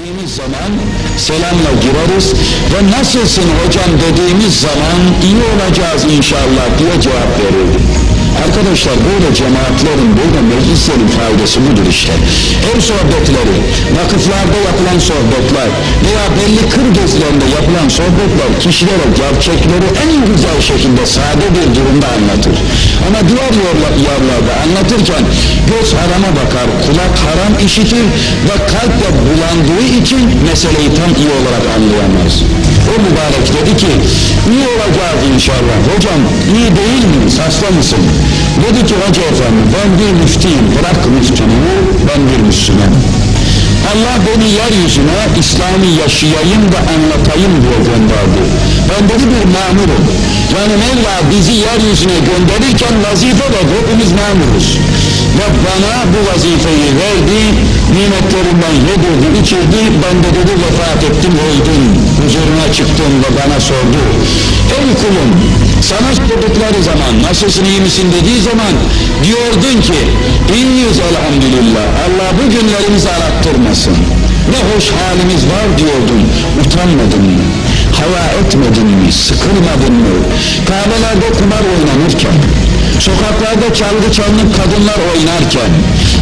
Girdiğimiz zaman selamla gireriz ve nasılsın hocam dediğimiz zaman iyi olacağız inşallah diye cevap verirdi. Arkadaşlar böyle cemaatlerin, böyle meclislerin faydası budur işte. Ev sohbetleri, vakıflarda yapılan sohbetler veya belli kır gezilerinde yapılan sohbetler kişilere gerçekleri en güzel şekilde sade bir durumda anlatır. Ama diğer yerlerde anlatırken göz harama bakar, kulak haram işitir ve kalp de bulandığı için meseleyi tam iyi olarak anlayamaz. O mübarek dedi ki iyi olacağız inşallah. Hocam iyi değil miyiz? Hasta mısın? Dedi ki hoca efendi ben bir müftiyim. Bırak müftülüğü ben bir Müslümanım. Allah beni yeryüzüne İslam'ı yaşayayım da anlatayım diye gönderdi. Ben dedi bir memurum. Yani Mevla bizi yeryüzüne gönderirken vazife de hepimiz memuruz. Ve bana bu vazifeyi verdi, nimetlerinden yedirdi, içirdi, ben de dedi vefat ettim, öldüm. Ve bana sordu. Ey kulum, sana sordukları zaman, nasılsın iyi misin dediği zaman diyordun ki, iyiyiz elhamdülillah, Allah bu günlerimizi arattırmasın. Ne hoş halimiz var diyordun, utanmadın mı? Hava etmedin mi, sıkılmadın mı? Kahvelerde kumar oynanırken, sokaklarda çalgı çalınıp kadınlar oynarken,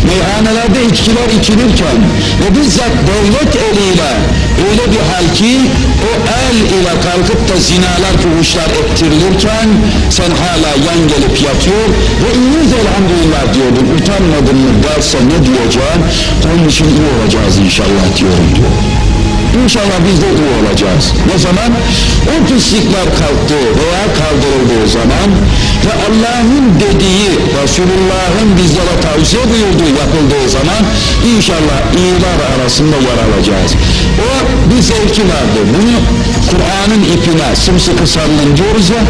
meyhanelerde içkiler içilirken ve bizzat devlet eliyle öyle bir hal ki o el ile kalkıp da zinalar fuhuşlar ettirilirken sen hala yan gelip yatıyor ve iyiyiz elhamdülillah diyordun utanmadın mı derse ne diyeceğim onun için iyi olacağız inşallah diyorum diyor. İnşallah biz de iyi olacağız. Ne zaman? O pislikler kalktığı veya kaldırıldığı zaman ve Allah'ın dediği, Resulullah'ın bizlere tavsiye buyurduğu yapıldığı zaman inşallah iyiler arasında yer alacağız. O bir zevki vardı. Bunu Kur'an'ın ipine sımsıkı sarılın diyoruz ya,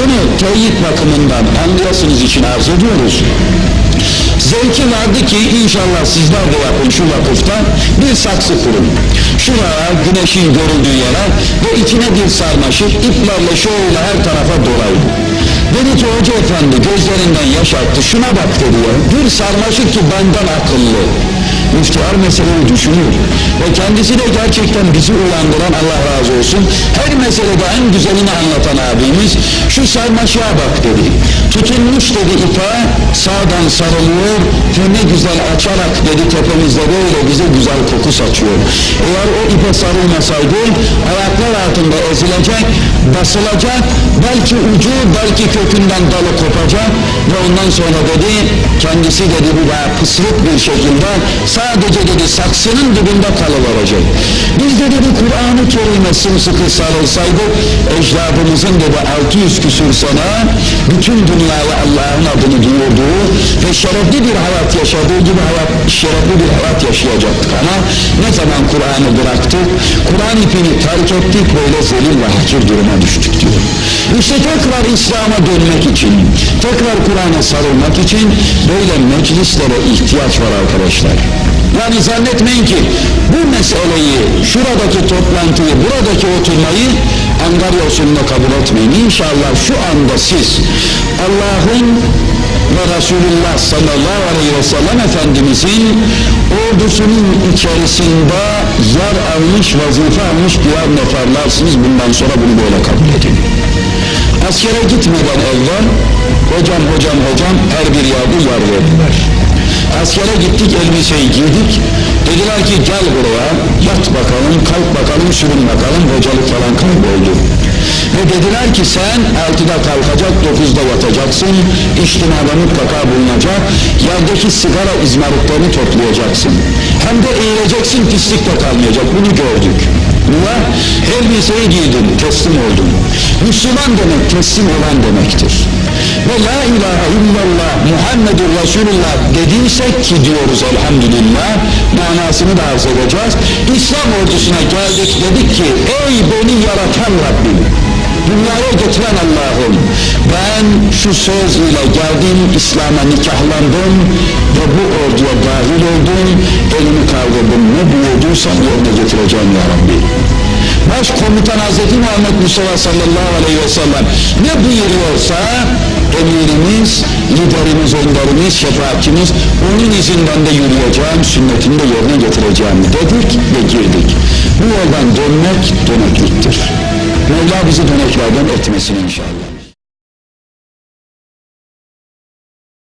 onu teyit bakımından anlayasınız için arz ediyoruz. Zevki vardı ki inşallah sizler de yapın şu vakıfta bir saksı kurun. Şuraya güneşin görüldüğü yere ve içine bir sarmaşık iplerle şöyle her tarafa dolayın. Dedi ki hoca efendi gözlerinden yaş aktı şuna bak dedi ya bir sarmaşık ki benden akıllı. Müftihar meseleyi düşünür ve kendisi de gerçekten bizi uyandıran Allah razı olsun her meselede en güzelini anlatan abimiz şu sarmaşığa bak dedi. Tutulmuş dedi ipe sağdan sarılıyor ve ne güzel açarak dedi tepemizde böyle bize güzel koku saçıyor. Eğer o sarılmasaydı ayaklar altında ezilecek basılacak belki ucu belki kökünden dalı kopacak ve ondan sonra dedi kendisi dedi bir daha pısırık bir şekilde sadece dedi saksının dibinde kalıverecek biz de dedi Kur'an-ı Kerim'e sımsıkı sarılsaydık ecdadımızın dedi 600 küsür sene bütün dünyaya Allah'ın adını duyurduğu ve şerefli bir hayat yaşadığı gibi hayat, şerefli bir hayat yaşayacaktık. Ama ne zaman Kur'an'ı bıraktık Kur'an ipini terk ettik böyle zelil ve hakir duruma düştük diyor işte tekrar İslam'a dönmek için tekrar Kur'an'a sarılmak için böyle meclislere ihtiyaç var arkadaşlar yani zannetmeyin ki bu meseleyi, şuradaki toplantıyı, buradaki oturmayı Angarya usulüne kabul etmeyin. İnşallah şu anda siz Allah'ın ve Resulullah sallallahu aleyhi ve sellem Efendimizin ordusunun içerisinde yer almış, vazife almış diğer neferlersiniz. Bundan sonra bunu böyle kabul edin. Askere gitmeden evvel hocam hocam hocam her bir yerde yer verdiler. Askere gittik elbiseyi giydik. Dediler ki gel buraya yat bakalım kalk bakalım sürün bakalım hocalık falan kayboldu. Ve dediler ki sen altıda kalkacak dokuzda yatacaksın. İçtimada mutlaka bulunacak. Yerdeki sigara izmarıklarını toplayacaksın. Hem de eğileceksin pislik de kalmayacak. Bunu gördük. Niye? Elbiseyi giydin teslim oldun. Müslüman demek teslim olan demektir. Ve la ilahe illallah Muhammedur Resulullah dediysek ki diyoruz elhamdülillah İslam ordusuna geldik dedik ki ey beni yaratan Rabbim dünyaya getiren Allah'ım ben şu söz ile geldim İslam'a nikahlandım ve bu orduya dahil oldum. Elimi kaldırdım ne buyurduysan yerine getireceğim ya Rabbi. Başkomutan Hazreti Muhammed Mustafa sallallahu aleyhi ve sellem ne buyuruyorsa emirimiz, liderimiz, önderimiz, şefaatçimiz, onun izinden de yürüyeceğim, sünnetini de yerine getireceğim. Dedik girdik. Bu yoldan dönmek dönekliktir. Mevla bizi döneklerden etmesin inşallah.